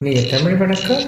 நீங்க தமிழ் வணக்கம்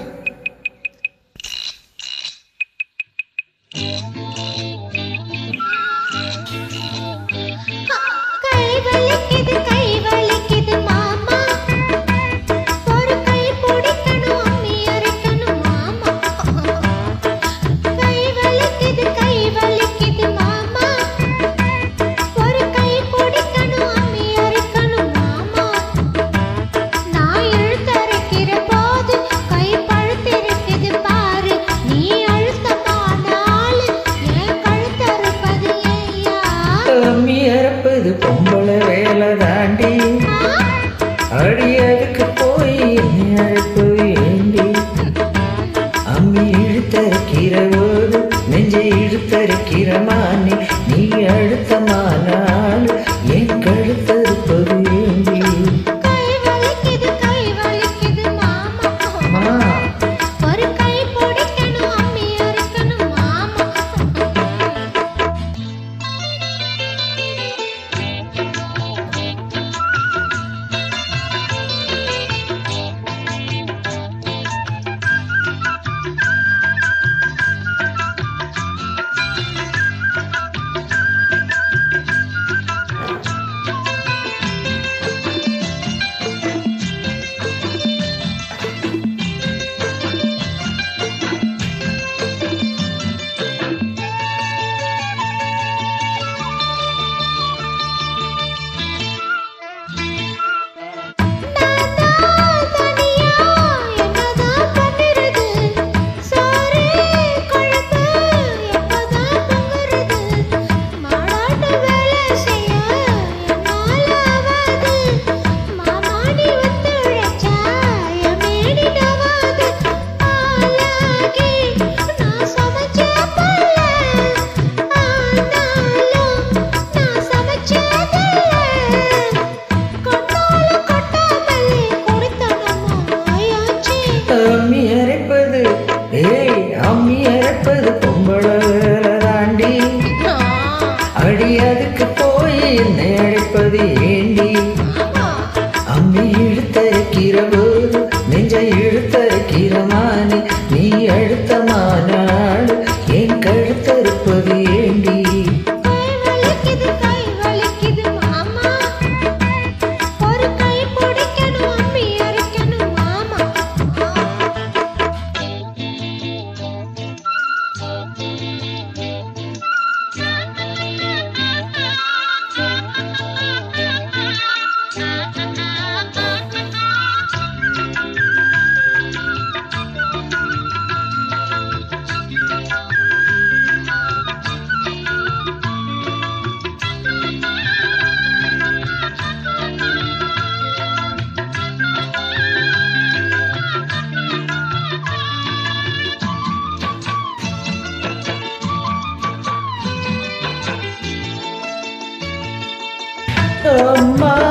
அடியதுக்கு போய் அழைப்பு ஏண்டி அம்மி இழுத்தரிக்கிற ஓடு நெஞ்சை இழுத்தரிக்கிற மானி நீ அழுத்தமானா ಇಲ್ಲಿ Mama.